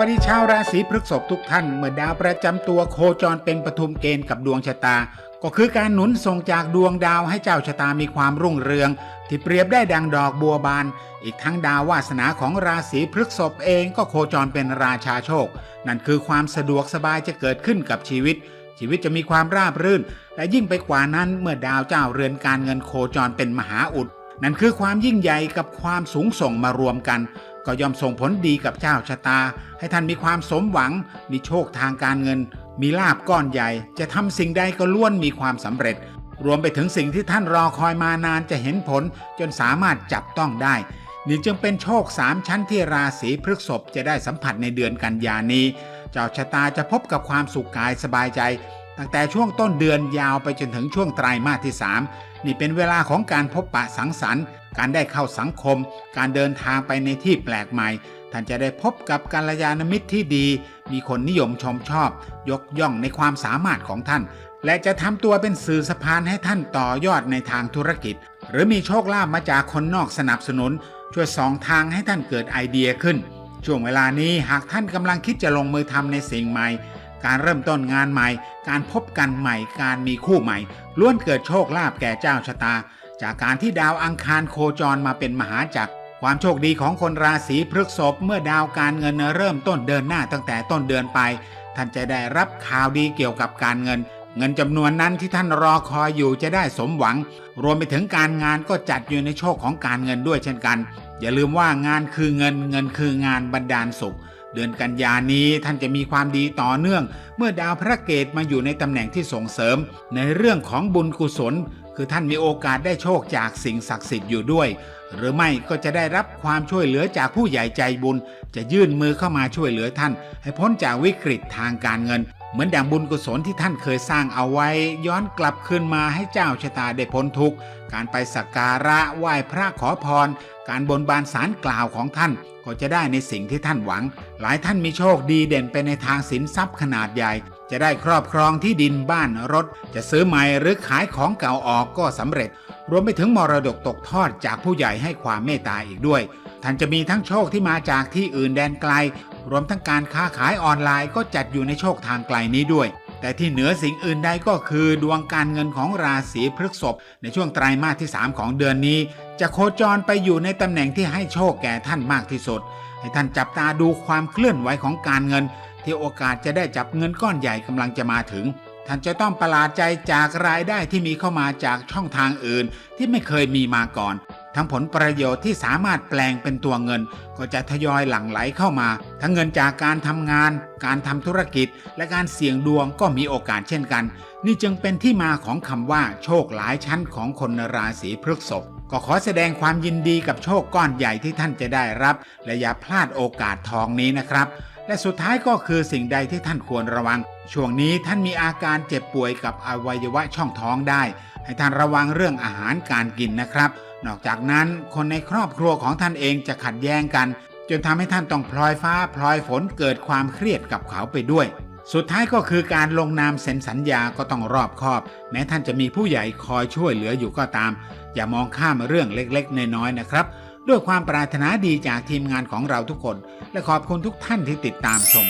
วัสดีชาวราศีพฤษภทุกท่าน เมื่อดาวประจำตัวโคจรเป็นปฐุมเกณฑ์กับดวงชะตา ก็คือการหนุนส่งจากดวงดาวให้เจ้าชะตามีความรุ่งเรือง ที่เปรียบได้ดังดอกบัวบาน อีกทั้งดาววาสนาของราศีพฤษภเองก็โคจรเป็นราชาโชค นั่นคือความสะดวกสบายจะเกิดขึ้นกับชีวิต ชีวิตจะมีความราบรื่น และยิ่งไปกว่านั้นเมื่อดาวเจ้าเรือนการเงินโคจรเป็นมหาอุดนั่นคือความยิ่งใหญ่กับความสูงส่งมารวมกัน ก็ย่อมส่งผลดีกับเจ้าชะตา ให้ท่านมีความสมหวัง มีโชคทางการเงิน มีลาบก้อนใหญ่ จะทำสิ่งใดก็ล้วนมีความสำเร็จ รวมไปถึงสิ่งที่ท่านรอคอยมานานจะเห็นผลจนสามารถจับต้องได้ นี่จึงเป็นโชคสามชั้นที่ราศีพฤษภจะได้สัมผัสในเดือนกันยานี้ เจ้าชะตาจะพบกับความสุขกายสบายใจ ตั้งแต่ช่วงต้นเดือนยาวไปจนถึงช่วงไตรมาสที่ 3 นี่เป็นเวลาของการพบปะสังสรรค์ การได้เข้าสังคม การเดินทางไปในที่แปลกใหม่ ท่านจะได้พบกับกัลยาณมิตรที่ดี มีคนนิยมชมชอบ ยกย่องในความสามารถของท่าน และจะทำตัวเป็นสื่อสะพานให้ท่านต่อยอดในทางธุรกิจ หรือมีโชคลาภมาจากคนนอกสนับสนุน ช่วยสองทางให้ท่านเกิดไอเดียขึ้น ช่วงเวลานี้หากท่านกำลังคิดจะลงมือทำในสิ่งใหม่การเริ่มต้นงานใหม่ การพบกันใหม่ การมีคู่ใหม่ ล้วนเกิดโชคลาภแก่เจ้าชะตา จากการที่ดาวอังคารโคจรมาเป็นมหาจักร ความโชคดีของคนราศีพฤษภเมื่อดาวการเงินเริ่มต้นเดินหน้าตั้งแต่ต้นเดือนไป ท่านจะได้รับข่าวดีเกี่ยวกับการเงิน เงินจำนวนนั้นที่ท่านรอคอยอยู่จะได้สมหวัง รวมไปถึงการงานก็จัดอยู่ในโชคของการเงินด้วยเช่นกัน อย่าลืมว่างานคือเงินเงินคืองานบันดาลสุข เดือนกันยานี้ท่านจะมีความดีต่อเนื่อง เมื่อดาวพระเกตมาอยู่ในตำแหน่งที่ส่งเสริม ในเรื่องของบุญกุศล คือท่านมีโอกาสได้โชคจากสิ่งศักดิ์สิทธิ์อยู่ด้วย หรือไม่ก็จะได้รับความช่วยเหลือจากผู้ใหญ่ใจบุญ จะยื่นมือเข้ามาช่วยเหลือท่าน ให้พ้นจากวิกฤตทางการเงิน เหมือนดังบุญกุศลที่ท่านเคยสร้างเอาไว้ ย้อนกลับคืนมาให้เจ้าชะตาได้พ้นทุกข์ การไปสักการะไหว้พระขอพร การบนบานสารกล่าวของท่าน ก็จะได้ในสิ่งที่ท่านหวัง หลายท่านมีโชคดีเด่นไปในทางสินทรัพย์ขนาดใหญ่ จะได้ครอบครองที่ดินบ้านรถ จะซื้อใหม่หรือขายของเก่าออกก็สำเร็จ รวมไปถึงมรดกตกทอดจากผู้ใหญ่ให้ความเมตตาอีกด้วยท่านจะมีทั้งโชคที่มาจากที่อื่นแดนไกล รวมทั้งการค้าขายออนไลน์ก็จัดอยู่ในโชคทางไกลนี้ด้วย แต่ที่เหนือสิ่งอื่นใดก็คือ ดวงการเงินของราศีพฤษภในช่วงไตรมาสที่ 3 ของเดือนนี้ จะโคจรไปอยู่ในตำแหน่งที่ให้โชคแก่ท่านมากที่สุด ให้ท่านจับตาดูความเคลื่อนไหวของการเงิน ที่โอกาสจะได้จับเงินก้อนใหญ่กำลังจะมาถึงท่านจะต้องประหลาดใจจากรายได้ที่มีเข้ามาจากช่องทางอื่นที่ไม่เคยมีมาก่อน ทั้งผลประโยชน์ที่สามารถแปลงเป็นตัวเงิน ก็จะทยอยหลั่งไหลเข้ามา ทั้งเงินจากการทำงาน การทำธุรกิจ และการเสี่ยงดวงก็มีโอกาสเช่นกัน นี่จึงเป็นที่มาของคำว่า โชคหลายชั้นของคนราศีพฤษภก็ขอแสดงความยินดีกับโชคก้อนใหญ่ที่ท่านจะได้รับ และอย่าพลาดโอกาสทองนี้นะครับ และสุดท้ายก็คือสิ่งใดที่ท่านควรระวัง ช่วงนี้ท่านมีอาการเจ็บป่วยกับอวัยวะช่องท้องได้ ให้ท่านระวังเรื่องอาหารการกินนะครับ นอกจากนั้นคนในครอบครัวของท่านเองจะขัดแย้งกัน จนทำให้ท่านต้องพลอยฟ้าพลอยฝนเกิดความเครียดกับเขาไปด้วย สุดท้ายก็คือการลงนามเซ็นสัญญาก็ต้องรอบคอบ แม้ท่านจะมีผู้ใหญ่คอยช่วยเหลืออยู่ก็ตาม อย่ามองข้ามเรื่องเล็กๆ น้อยๆนะครับ ด้วยความปรารถนาดีจากทีมงานของเราทุกคน และขอบคุณทุกท่านที่ติดตามชม